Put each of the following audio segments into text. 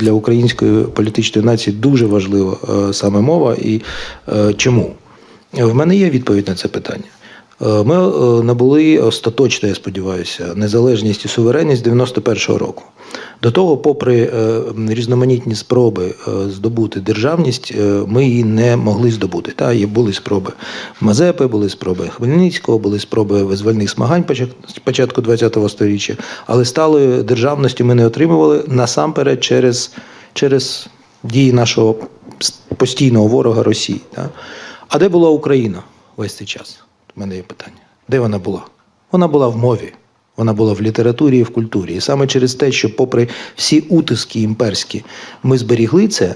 для української політичної нації дуже важлива е, саме мова. І е, чому? В мене є відповідь на це питання. Е, Ми е, набули остаточно, я сподіваюся, незалежність і суверенність 91-го року. До того, попри е, різноманітні спроби здобути державність, ми її не могли здобути. Та є були спроби Мазепи, були спроби Хмельницького, були спроби визвольних змагань початку ХХ століття, але сталої державності ми не отримували насамперед через, через дії нашого постійного ворога Росії. Та? А де була Україна весь цей час? Мене є питання. Де вона була? Вона була в мові. Вона була в літературі і в культурі. І саме через те, що, попри всі утиски імперські, ми зберігли це,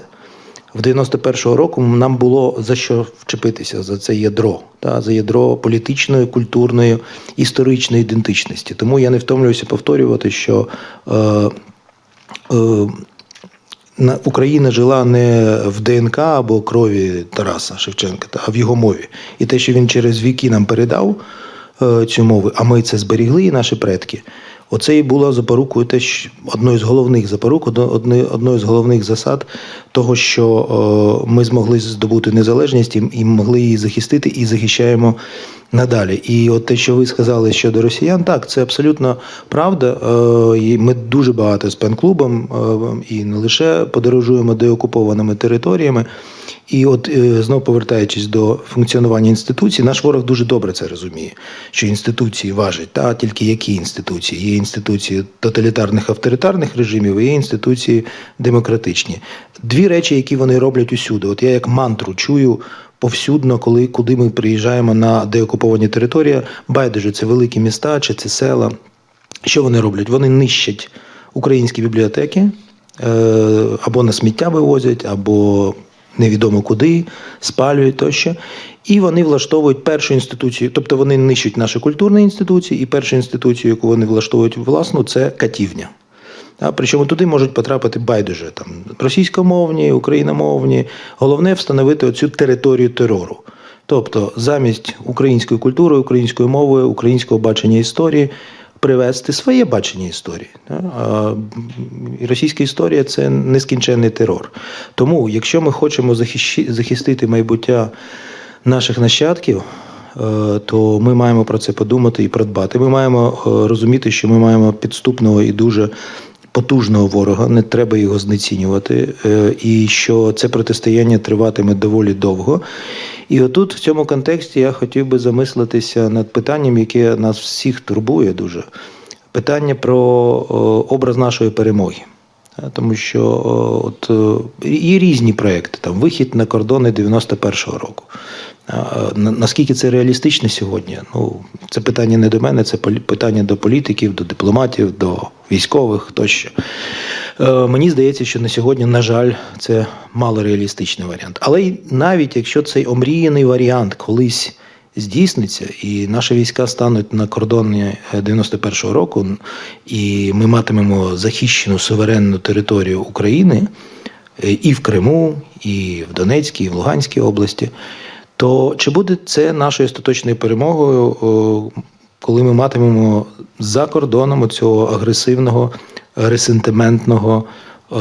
в 91-го року нам було за що вчепитися за це ядро, та, за ядро політичної, культурної, історичної ідентичності. Тому я не втомлююся повторювати, що е, е, Україна жила не в ДНК або крові Тараса Шевченка, а в його мові. І те, що він через віки нам передав е, цю мову, а ми це зберігли, і наші предки. Оце і було запорукою теж одною з головних запорук, одне- одною з головних засад того, що е, ми змогли здобути незалежність і, і могли її захистити, і захищаємо надалі. І от те, що ви сказали щодо росіян, так, це абсолютно правда. Е, Ми дуже багато з пен-клубом е, і не лише подорожуємо деокупованими територіями. І от е, знов повертаючись до функціонування інституцій, наш ворог дуже добре це розуміє, що інституції важать, та тільки які інституції? Є інституції тоталітарних авторитарних режимів, і є інституції демократичні. Дві речі, які вони роблять усюди. От я як мантру чую повсюдно, коли куди ми приїжджаємо на деокуповані території, байдуже це великі міста чи це села. Що вони роблять? Вони нищать українські бібліотеки е, або на сміття вивозять, або невідомо куди, спалюють тощо. І вони влаштовують першу інституцію, тобто вони нищать наші культурні інституції, і першу інституцію, яку вони влаштовують власну, це катівня. А, причому туди можуть потрапити байдуже там російськомовні, україномовні. Головне встановити оцю територію терору. Тобто, замість української культури, української мови, українського бачення історії привести своє бачення історії. Російська історія це нескінченний терор. Тому, якщо ми хочемо захистити майбуття наших нащадків, е, то ми маємо про це подумати і продбати. Ми маємо е, розуміти, що ми маємо підступного і дуже потужного ворога, не треба його знецінювати, е, і що це протистояння триватиме доволі довго. І отут, в цьому контексті, я хотів би замислитися над питанням, яке нас всіх турбує дуже. Питання про образ нашої перемоги. Е, Тому що от, е, є різні проекти, там вихід на кордони 91-го року. Наскільки це реалістично сьогодні? Ну, це питання не до мене, це питання до політиків, до дипломатів, до військових тощо. Е, Мені здається, що на сьогодні, на жаль, це малореалістичний варіант. Але навіть якщо цей омріяний варіант колись здійсниться, і наші війська стануть на кордоні е, 91-го року, і ми матимемо захищену суверенну територію України е, і в Криму, і в Донецькій, і в Луганській області, то чи буде це нашою остаточною перемогою, коли ми матимемо за кордоном цього агресивного, ресентиментного е,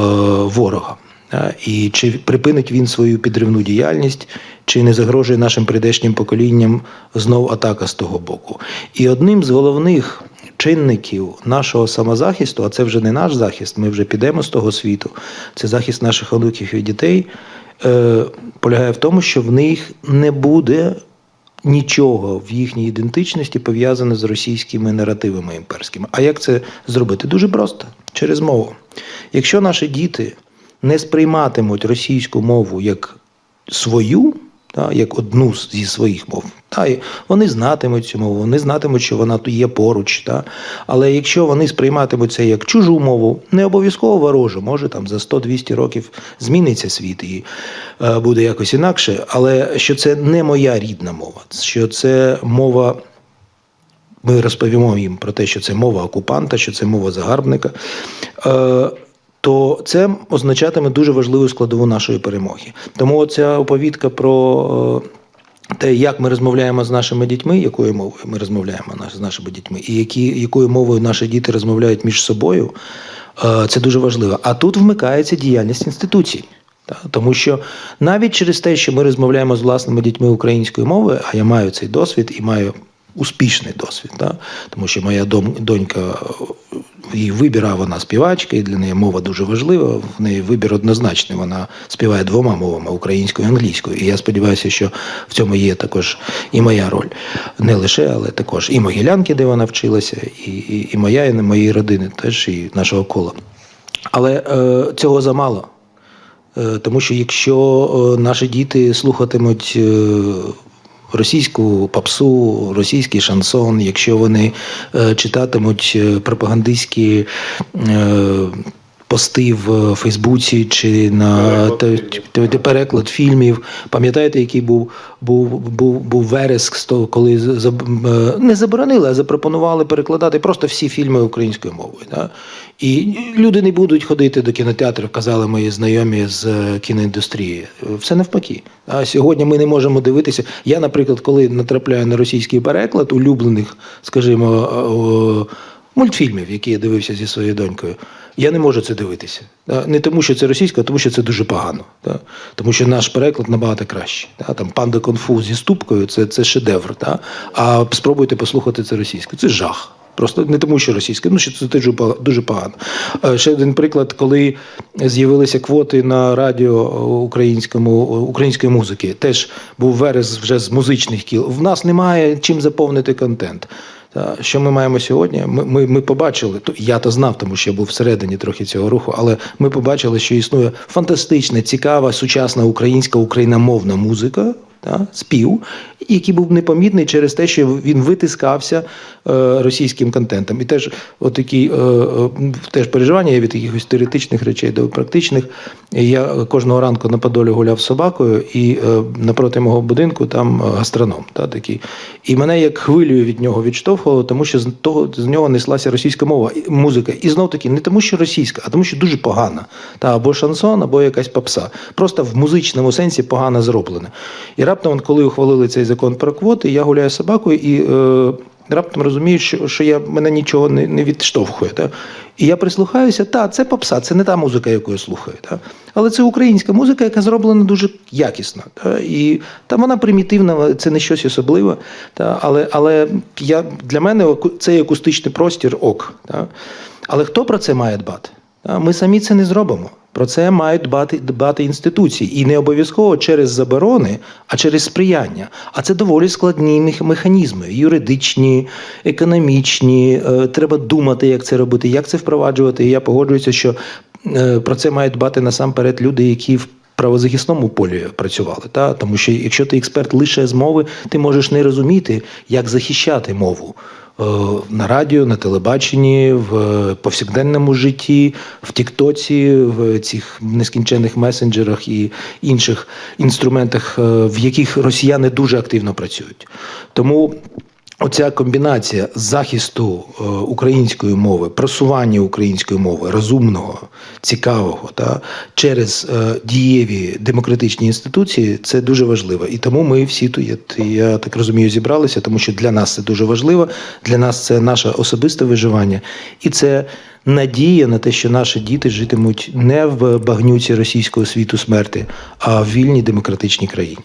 ворога? Е, І чи припинить він свою підривну діяльність, чи не загрожує нашим прийдешнім поколінням знов атака з того боку? І одним з головних чинників нашого самозахисту, а це вже не наш захист, ми вже підемо з того світу, це захист наших онуків і дітей, е, полягає в тому, що в них не буде нічого в їхній ідентичності пов'язане з російськими наративами імперськими. А як це зробити? Дуже просто через мову. Якщо наші діти не сприйматимуть російську мову як свою, та, як одну зі своїх мов, та, вони знатимуть цю мову, вони знатимуть, що вона є поруч. Та, але якщо вони сприйматимуть це як чужу мову, не обов'язково ворожу, може там за 100-200 років зміниться світ і е, буде якось інакше, але що це не моя рідна мова, що це мова ми розповімо їм про те, що це мова окупанта, що це мова загарбника, е, то це означатиме дуже важливу складову нашої перемоги. Тому ця оповідка про те, як ми розмовляємо з нашими дітьми, якою мовою ми розмовляємо з нашими дітьми, і які, якою мовою наші діти розмовляють між собою, е, це дуже важливо. А тут вмикається діяльність інституцій. Тому що навіть через те, що ми розмовляємо з власними дітьми українською мовою, а я маю цей досвід і маю успішний досвід, та, тому що моя донька е, її вибір, а вона співачка, і для неї мова дуже важлива. В неї вибір однозначний. Вона співає двома мовами українською і англійською. І я сподіваюся, що в цьому є також і моя роль. Не лише, але також і Могилянки, де вона вчилася, і, і, і моя, і моєї родини, теж і нашого кола. Але е, цього замало. Е, Тому що якщо е, наші діти слухатимуть російську попсу, російський шансон, якщо вони е, читатимуть е, пропагандистські е, пости в Фейсбуці чи на Переклад фільмів. пам'ятаєте, який був, був, був, був вереск, коли е, не заборонили, а запропонували перекладати просто всі фільми українською мовою. Да? І люди не будуть ходити до кінотеатрів, казали мої знайомі з е, кіноіндустрії. Все навпаки. А сьогодні ми не можемо дивитися. Я, наприклад, коли натрапляю на російський переклад улюблених, скажімо, мультфільмів, які я дивився зі своєю донькою, я не можу це дивитися. Не тому, що це російська, а тому, що це дуже погано. Тому що наш переклад набагато кращий. Там панда конфу зі ступкою це, це шедевр. А спробуйте послухати це російською. Це жах. Просто не тому, що російська, ну що це дуже дуже погано. Е, Ще один приклад, коли з'явилися квоти на радіо українському української музики, теж був верес вже з музичних кіл. В нас немає чим заповнити контент. Та, Що ми маємо сьогодні? Ми, ми, ми побачили, то я то знав, тому що я був всередині трохи цього руху, але ми побачили, що існує фантастична, цікава, сучасна українська україномовна музика, та, спів, який був непомітний через те, що він витискався е, російським контентом. І теж отакі е, е, теж переживання є від якихось теоретичних речей до практичних. Я кожного ранку на Подолі гуляв собакою, і е, напроти мого будинку там е, гастроном. Та, такий. І мене як хвилею від нього відштовхувало, тому що з того з нього неслася російська мова, музика. І знов таки не тому, що російська, а тому, що дуже погана. Та або шансон, або якась попса. Просто в музичному сенсі погано зроблена. І раптом, коли ухвалили цей закон про квоти, я гуляю собакою і. Е, Раптом розумію, що, що я, мене нічого не, не відштовхує. Та? І я прислухаюся, та, це попса, це не та музика, яку я слухаю. Та? Але це українська музика, яка зроблена дуже якісно. Та? І там вона примітивна, це не щось особливе. Та? Але, але я, для мене цей акустичний простір ок. Та? Але хто про це має дбати? Та? Ми самі це не зробимо. Про це мають дбати, дбати інституції. І не обов'язково через заборони, а через сприяння. А це доволі складні механізми: юридичні, економічні. Е, Треба думати, як це робити, як це впроваджувати. І я погоджуюся, що е, про це мають дбати насамперед люди, які в правозахисному полі працювали. Та? Тому що якщо ти експерт лише з мови, ти можеш не розуміти, як захищати мову. Е, На радіо, на телебаченні, в е, повсякденному житті, в Тіктоці, в цих нескінченних месенджерах і інших інструментах, е, в яких росіяни дуже активно працюють. Тому Оця комбінація захисту е, української мови, просування української мови розумного, цікавого та через е, дієві демократичні інституції це дуже важливо. І тому ми всі тут, я, так розумію, зібралися, тому що для нас це дуже важливо. Для нас це наше особисте виживання, і це надія на те, що наші діти житимуть не в багнюці російського світу смерти, а в вільній демократичній країні.